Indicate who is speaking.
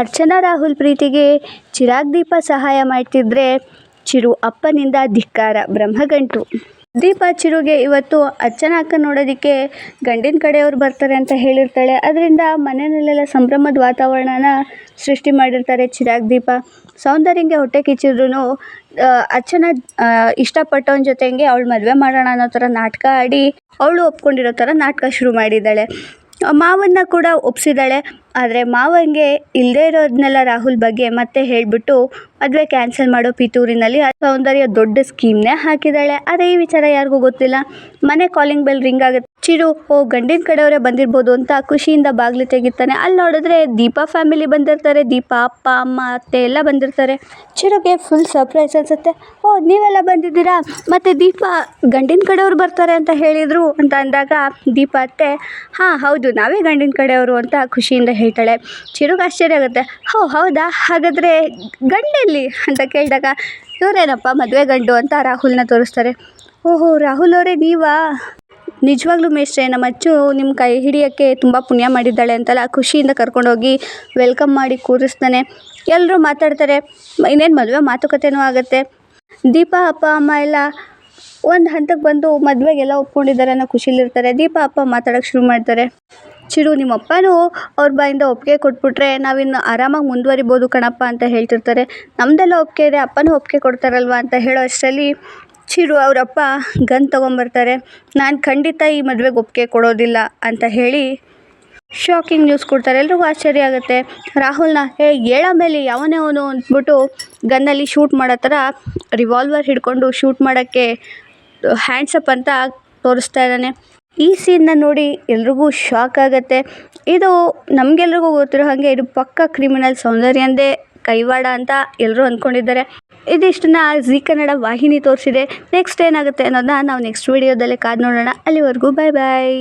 Speaker 1: ಅರ್ಚನಾ ರಾಹುಲ್ ಪ್ರೀತಿಗೆ ಚಿರಾಗ್ ದೀಪ ಸಹಾಯ ಮಾಡ್ತಿದ್ರೆ ಚಿರು ಅಪ್ಪನಿಂದ ಧಿಕ್ಕಾರ, ಬ್ರಹ್ಮಗಂಟು. ದೀಪ ಚಿರುಗೆ ಇವತ್ತು ಅರ್ಚನಾ ಅಕ್ಕ ನೋಡೋದಕ್ಕೆ ಗಂಡಿನ ಕಡೆಯವರು ಬರ್ತಾರೆ ಅಂತ ಹೇಳಿರ್ತಾಳೆ. ಅದರಿಂದ ಮನೆಯಲ್ಲೆಲ್ಲ ಸಂಭ್ರಮದ ವಾತಾವರಣನ ಸೃಷ್ಟಿ ಮಾಡಿರ್ತಾರೆ ಚಿರಾಗ್ ದೀಪ. ಸೌಂದರ್ಯಂಗೆ ಹೊಟ್ಟೆ ಕಿಚ್ಚಿದ್ರು ಅರ್ಚನಾ ಇಷ್ಟಪಟ್ಟವನ ಜೊತೆಗೆ ಅವಳು ಮದುವೆ ಮಾಡೋಣ ಅನ್ನೋ ಥರ ನಾಟಕ ಆಡಿ ಅವಳು ಒಪ್ಕೊಂಡಿರೋ ಥರ ನಾಟಕ ಶುರು ಮಾಡಿದ್ದಾಳೆ. ಮಾವನ್ನ ಕೂಡ ಒಪ್ಸಿದ್ದಾಳೆ. ಆದರೆ ಮಾವಂಗೆ ಇಲ್ಲದೇ ಇರೋದನ್ನೆಲ್ಲ ರಾಹುಲ್ ಬಗ್ಗೆ ಮತ್ತೆ ಹೇಳಿಬಿಟ್ಟು ಮದುವೆ ಕ್ಯಾನ್ಸಲ್ ಮಾಡೋ ಪಿತೂರಿನಲ್ಲಿ ಸೌಂದರ್ಯ ದೊಡ್ಡ ಸ್ಕೀಮ್ನೇ ಹಾಕಿದ್ದಾಳೆ ಅದೇ ಈ ವಿಚಾರ ಯಾರಿಗೂ ಗೊತ್ತಿಲ್ಲ. ಮನೆ ಕಾಲಿಂಗ್ ಬೆಲ್ ರಿಂಗ್ ಆಗುತ್ತೆ. ಚಿರು, ಓ, ಗಂಡಿನ ಕಡೆಯವರೇ ಬಂದಿರ್ಬೋದು ಅಂತ ಖುಷಿಯಿಂದ ಬಾಗಿಲು ತೆಗಿತಾನೆ. ಅಲ್ಲಿ ನೋಡಿದ್ರೆ ದೀಪಾ ಫ್ಯಾಮಿಲಿ ಬಂದಿರ್ತಾರೆ. ದೀಪಾ, ಅಪ್ಪ, ಅಮ್ಮ, ಅತ್ತೆ ಎಲ್ಲ ಬಂದಿರ್ತಾರೆ. ಚಿರುಗೆ ಫುಲ್ ಸರ್ಪ್ರೈಸ್ ಅನ್ಸುತ್ತೆ. ಓ, ನೀವೆಲ್ಲ ಬಂದಿದ್ದೀರಾ? ಮತ್ತು ದೀಪ ಗಂಡಿನ ಕಡೆಯವರು ಬರ್ತಾರೆ ಅಂತ ಹೇಳಿದರು ಅಂತ ಅಂದಾಗ ದೀಪ ಅತ್ತೆ, ಹಾಂ, ಹೌದು, ನಾವೇ ಗಂಡಿನ ಕಡೆಯವರು ಅಂತ ಖುಷಿಯಿಂದ ಹೇಳ್ತಾಳೆ. ಚಿರುಗೆ ಆಶ್ಚರ್ಯ ಆಗುತ್ತೆ. ಹೋ ಹೌದಾ? ಹಾಗಾದರೆ ಗಂಡೆಲ್ಲಿ ಅಂತ ಕೇಳಿದಾಗ, ಇವರೇನಪ್ಪ ಮದುವೆ ಗಂಡು ಅಂತ ರಾಹುಲ್ನ ತೋರಿಸ್ತಾರೆ. ಓಹೋ, ರಾಹುಲ್ ಅವರೇ, ನೀವಾ? ನಿಜವಾಗ್ಲೂ ಮೇಷ್ಟ್ರೆ, ನಮ್ಮ ಅಚ್ಚು ನಿಮ್ಮ ಕೈ ಹಿಡಿಯೋಕ್ಕೆ ತುಂಬ ಪುಣ್ಯ ಮಾಡಿದ್ದಾಳೆ ಅಂತೆಲ್ಲ, ಖುಷಿಯಿಂದ ಕರ್ಕೊಂಡೋಗಿ ವೆಲ್ಕಮ್ ಮಾಡಿ ಕೂರಿಸ್ತಾನೆ. ಎಲ್ಲರೂ ಮಾತಾಡ್ತಾರೆ, ಇನ್ನೇನು ಮದುವೆ ಮಾತುಕತೆನೂ ಆಗುತ್ತೆ. ದೀಪ, ಅಪ್ಪ, ಅಮ್ಮ ಎಲ್ಲ ಒಂದು ಹಂತಕ್ಕೆ ಬಂದು ಮದುವೆಗೆಲ್ಲ ಒಪ್ಕೊಂಡಿದ್ದಾರೆ ಅನ್ನೋ ಖುಷಿಲಿರ್ತಾರೆ. ದೀಪ, ಅಪ್ಪ ಮಾತಾಡೋಕ್ಕೆ ಶುರು ಮಾಡ್ತಾರೆ. ಚಿರು ನಿಮ್ಮ ಅಪ್ಪನೂ ಅವ್ರ ಬಾಯಿಂದ ಒಪ್ಪಿಗೆ ಕೊಟ್ಬಿಟ್ರೆ ನಾವಿನ್ನು ಆರಾಮಾಗಿ ಮುಂದುವರಿಬೋದು ಕಣಪ್ಪ ಅಂತ ಹೇಳ್ತಿರ್ತಾರೆ. ನಮ್ಮದೆಲ್ಲ ಒಪ್ಪಿಗೆ ಇದೆ, ಅಪ್ಪನೂ ಒಪ್ಪಿಗೆ ಕೊಡ್ತಾರಲ್ವ ಅಂತ ಹೇಳೋ ಅಷ್ಟರಲ್ಲಿ ಚಿರು ಅವರಪ್ಪ ಗನ್ ತೊಗೊಂಬರ್ತಾರೆ. ನಾನು ಖಂಡಿತ ಈ ಮದುವೆಗೆ ಒಪ್ಪಿಗೆ ಕೊಡೋದಿಲ್ಲ ಅಂತ ಹೇಳಿ ಶಾಕಿಂಗ್ ನ್ಯೂಸ್ ಕೊಡ್ತಾರೆ. ಎಲ್ರಿಗೂ ಆಶ್ಚರ್ಯ ಆಗುತ್ತೆ. ರಾಹುಲ್ನ ಹೇ ಏಳ ಮೇಲೆ ಯಾವನೇ ಅವನು ಅಂದ್ಬಿಟ್ಟು ಗನ್ನಲ್ಲಿ ಶೂಟ್ ಮಾಡೋ ಥರ ರಿವಾಲ್ವರ್ ಹಿಡ್ಕೊಂಡು ಶೂಟ್ ಮಾಡೋಕ್ಕೆ ಹ್ಯಾಂಡ್ಸಪ್ ಅಂತ ತೋರಿಸ್ತಾ ಇದ್ದಾನೆ. ಈ ಸೀನ್ನ ನೋಡಿ ಎಲ್ರಿಗೂ ಶಾಕ್ ಆಗುತ್ತೆ. ಇದು ನಮಗೆಲ್ರಿಗೂ ಗೊತ್ತಿರೋ ಹಾಗೆ ಇದು ಪಕ್ಕ ಕ್ರಿಮಿನಲ್ ಸೌಂದರ್ಯಂದೇ ಕೈವಾಡ ಅಂತ ಎಲ್ಲರೂ ಅಂದ್ಕೊಂಡಿದ್ದಾರೆ ಇದಿಷ್ಟನ್ನ ಜೀ ಕನ್ನಡ ವಾಹಿನಿ ತೋರಿಸಿದೆ. ನೆಕ್ಸ್ಟ್ ಏನಾಗುತ್ತೆ ಅನ್ನೋದನ್ನ ನಾವು ನೆಕ್ಸ್ಟ್ ವೀಡಿಯೋದಲ್ಲೇ ಕಾದು ನೋಡೋಣ. ಅಲ್ಲಿವರೆಗೂ ಬಾಯ್ ಬಾಯ್